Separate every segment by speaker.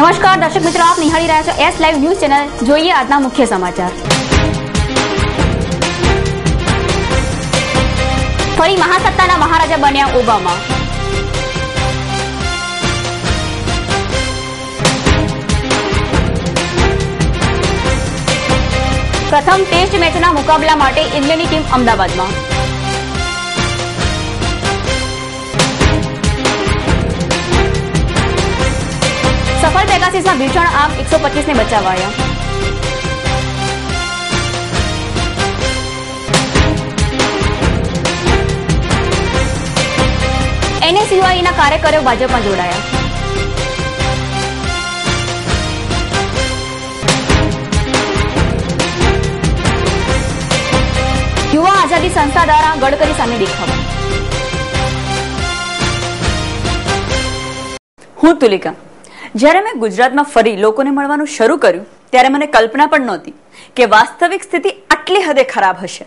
Speaker 1: નમસ્કાર, દર્શક મિત્રો, આપ નિહાળી રહ્યા છો એસ લાઈવ ન્યૂઝ ચેનલ જોઈએ આજના મુખ્ય સમાચાર. ફરી મહાસત્તાના મહારાજા બન્યા ઓબામા. પ્રથમ ટેસ્ટ મેચના મુકાબલા માટે ઇંગ્લેન્ડની ટીમ અમદાવાદમાં. સફળ ભીષણ આગ એકસો પચીસને બચાવાયા. એનએસયુઆઈના કાર્યકરો ભાજપમાં જોડાયા. યુવા આઝાદી સંસ્થા દ્વારા ગડકરી સામે દેખાવ.
Speaker 2: હું તુલિકા. જ્યારે મેં ગુજરાતમાં ફરી લોકોને મળવાનું શરૂ કર્યું, ત્યારે મને કલ્પના પણ નહોતી કે વાસ્તવિક સ્થિતિ આટલી હદે ખરાબ હશે.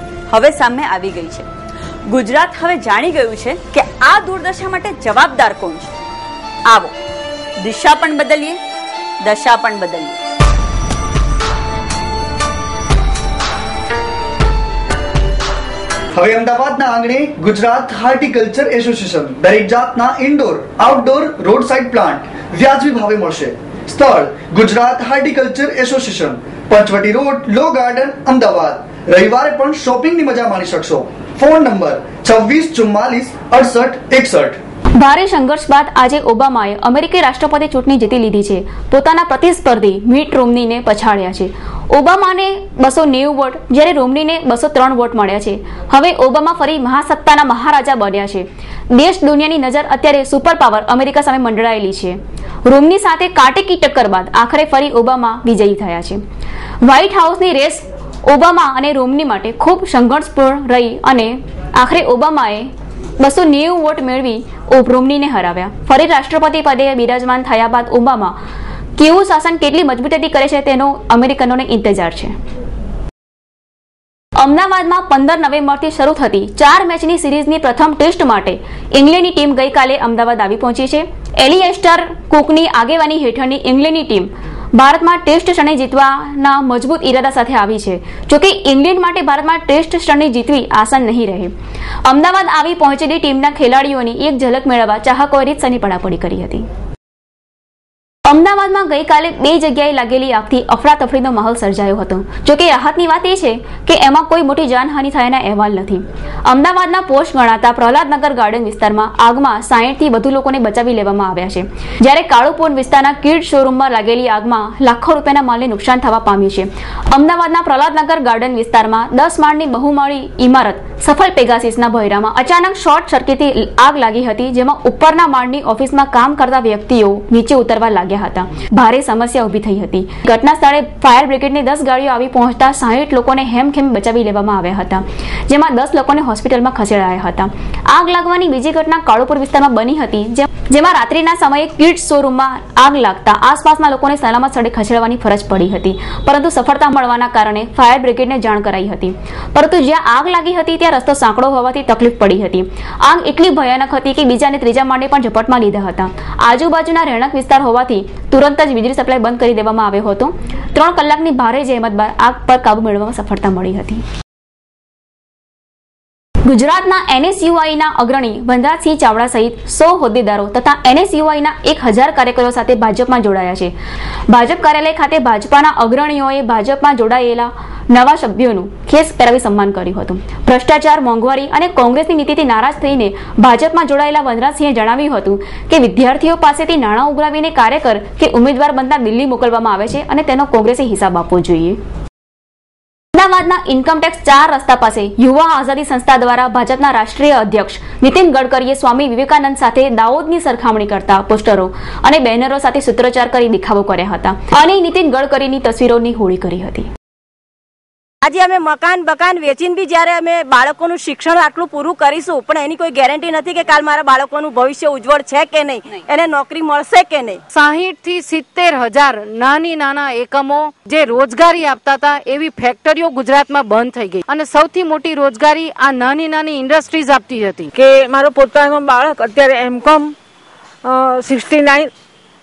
Speaker 2: હવે સામે આવી ગઈ છે. ગુજરાત હવે જાણી ગયું છે કે આ દુર્દશા માટે જવાબદાર કોણ છે. આવો, દિશા પણ બદલીએ, દશા પણ બદલીએ.
Speaker 3: હવે અમદાવાદના આંગણે ગુજરાત હાર્ટિકલ્ચર એસોસિએશન, દરેક જાતના indoor outdoor road side plant વ્યાજબી ભાવે મળશે. સ્થળ, Gujarat horticulture association, Panchvati Road Law Garden Ahmedabad. રવિવારે પણ શોપિંગની મજા માણી શકશો. ફોન નંબર છવ્વીસ ચુમ્માલીસ અડસઠ એકસઠ.
Speaker 1: ભારે સંઘર્ષ બાદ આજે ઓબામાએ અમેરિકી રાષ્ટ્રપતિ ચૂંટણી જીતી લીધી છે. પોતાના પ્રતિસ્પર્ધી મિટ રોમનીને પછાડ્યા છે. ઓબામાને બસો નેવું વોટ, જ્યારે રોમનીને બસો ત્રણ વોટ મળ્યા છે. હવે ઓબામા ફરી મહાસત્તાના મહારાજા બન્યા છે. દેશ દુનિયાની નજર અત્યારે સુપર પાવર અમેરિકા સામે મંડળાયેલી છે. રોમની સાથે કાટેકી ટક્કર બાદ આખરે ફરી ઓબામા વિજયી થયા છે. વ્હાઇટ હાઉસની રેસ ઓબામા અને રોમની માટે ખૂબ સંઘર્ષપૂર્ણ રહી અને આખરે ઓબામાએ બસો નેવું વોટ મેળવી રોમનીને હરાવ્યા. ફરી રાષ્ટ્રપતિ પદે બિરાજમાન થયા બાદ ઓબામા કેવું શાસન કેટલી મજબૂતીથી કરે છે તેનો અમેરિકનોને ઇંતજાર છે. અમદાવાદમાં પંદર નવેમ્બરથી શરૂ થતી ચાર મેચની સિરીઝની પ્રથમ ટેસ્ટ માટે ઇંગ્લેન્ડની ટીમ ગઈકાલે અમદાવાદ આવી પહોંચી છે. એલિએસ્ટર કુકની આગેવાની હેઠળની ઇંગ્લેન્ડની ટીમ ભારતમાં ટેસ્ટ શ્રેણી જીતવાના મજબૂત ઈરાદા સાથે આવી છે. જોકે ઇંગ્લેન્ડ માટે ભારતમાં ટેસ્ટ શ્રેણી જીતવી આસાન નહીં રહે. અમદાવાદ આવી પહોંચેલી ટીમના ખેલાડીઓની એક ઝલક મેળવવા ચાહકોએ રીતસરની પડાપડી કરી હતી. અમદાવાદમાં ગઈકાલે બે જગ્યાએ લાગેલી આગથી અફરાતફરીનો માહોલ સર્જાયો હતો. જોકે રાહતની વાત એ છે કે એમાં કોઈ મોટી જાનહાનિ થયાના અહેવાલ નથી. અમદાવાદના પોસ્ટ ગણાતા પ્રહલાદનગર ગાર્ડન વિસ્તારમાં આગમાં સાહીઠથી વધુ લોકોને બચાવી લેવામાં આવ્યા છે. જ્યારે કાળુપુર વિસ્તારના કિડ શોરૂમમાં લાગેલી આગમાં લાખો રૂપિયાના માલને નુકસાન થવા પામ્યું છે. અમદાવાદના પ્રહલાદનગર ગાર્ડન વિસ્તારમાં દસ માળની બહુમાળી ઇમારત સફળ પેગાસિસના ભયરામાં અચાનક શોર્ટ સર્કિટથી આગ લાગી હતી, જેમાં ઉપરના માળની ઓફિસમાં કામ કરતા વ્યક્તિઓ નીચે ઉતરવા લાગ્યા હતા. ભારે સમસ્યા ઊભી થઈ હતી. ઘટના સ્થળે ફાયર બ્રિગેડની દસ ગાડીઓ આવી પહોંચતા સાહીઠ લોકોને હેમખેમ બચાવી લેવામાં આવ્યા હતા, જેમાં દસ લોકોને હોસ્પિટલમાં ખસેડાયા હતા. આગ લાગવાની બીજી ઘટના કાળુપુર વિસ્તારમાં બની હતી જેમાં રાત્રિના સમયે કિડ્સ શોરૂમમાં આગ લાગતા આસપાસના લોકોને સલામત સ્થળે ખસેડવાની ફરજ પડી હતી, પરંતુ સફળતા મળવાના કારણે ફાયર બ્રિગેડને જાણ કરાઈ હતી. પરંતુ જ્યાં આગ લાગી હતી, ત્યાં રસ્તો સાંકડો હોવાથી તકલીફ પડી હતી. આગ એટલી ભયાનક હતી કે બીજા અને ત્રીજા માળને પણ ઝપટમાં લીધા હતા. આજુબાજુના રહેણાંક વિસ્તાર હોવાથી તુરંત જ વીજળી સપ્લાય બંધ કરી દેવામાં આવ્યો હતો. ત્રણ કલાકની ભારે જહેમત બાદ આગ પર કાબુ મેળવવામાં સફળતા મળી હતી. ગુજરાતના એનએસયુઆઈના અગ્રણી વનરાજસિંહ ચાવડા સહિત સો હોદ્દેદારો તથા એનએસયુઆઈના એક હજાર કાર્યકરો સાથે ભાજપમાં જોડાયા છે. ભાજપ કાર્યાલય ખાતે ભાજપાના અગ્રણીઓએ ભાજપમાં જોડાયેલા નવા સભ્યોનું ખેસ પહેરાવી સન્માન કર્યું હતું. ભ્રષ્ટાચાર, મોંઘવારી અને કોંગ્રેસની નીતિથી નારાજ થઈને ભાજપમાં જોડાયેલા વનરાજસિંહે જણાવ્યું હતું કે વિદ્યાર્થીઓ પાસેથી નાણાં ઉઘરાવીને કાર્યકર કે ઉમેદવાર બનતા દિલ્હી મોકલવામાં આવે છે અને તેનો કોંગ્રેસે હિસાબ આપવો જોઈએ. અમદાવાદના ઇન્કમટેક્સ ચાર રસ્તા પાસે યુવા આઝાદી સંસ્થા દ્વારા ભાજપના રાષ્ટ્રીય અધ્યક્ષ નીતિન ગડકરીએ સ્વામી વિવેકાનંદ સાથે દાઉદની સરખામણી કરતા પોસ્ટરો અને બેનરો સાથે સૂત્રોચ્ચાર કરી દેખાવો કર્યા હતા. અને નીતિન ગડકરીની તસવીરોની હોળી કરી હતી.
Speaker 4: આજે અમે મકાન બકાન વેચીને બી જ્યારે અમે બાળકોનું શિક્ષણ આટલું પૂરું કરીશું પણ એની કોઈ ગેરંટી નથી કે કાલ મારા બાળકોનું ભવિષ્ય ઉજ્જવળ છે કે નહીં? એને નોકરી મળશે કે નહીં?
Speaker 5: સાહીઠથી સિત્તેર હજાર નાની નાના એકમો જે રોજગારી આપતા હતા એવી ફેક્ટરીઓ ગુજરાતમાં બંધ થઈ ગઈ. અને સૌથી મોટી રોજગારી આ નાની નાની ઇન્ડસ્ટ્રીઝ આપતી હતી.
Speaker 6: કે મારો પોતાનો બાળક અત્યારે એમ કોમ સિક્સટી નાઇન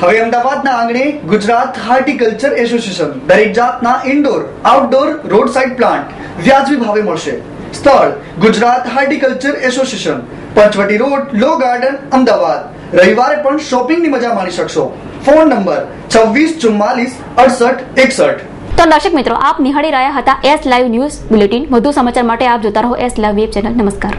Speaker 3: હવે અમદાવાદના આંગણે ગુજરાત હાર્ટિકલ્ચર એસોસિએશન, દરેક જાતના indoor outdoor road side plant વ્યાજબી ભાવે મળશે. સ્થળ, Gujarat horticulture association, Panchvati Road Law Garden Ahmedabad. રવિવારે પણ શોપિંગની મજા માણી શકશો. ફોન નંબર છવ્વીસ ચુમ્માલીસ અડસઠ એકસઠ.
Speaker 1: તો દર્શક મિત્રો, આપ નિહાળી રહ્યા હતા એસ લાઈવ ન્યૂઝ બુલેટિન વધુ સમાચાર માટે આપ જોતા રહો એસ લાઈવ વેબ ચેનલ નમસ્કાર.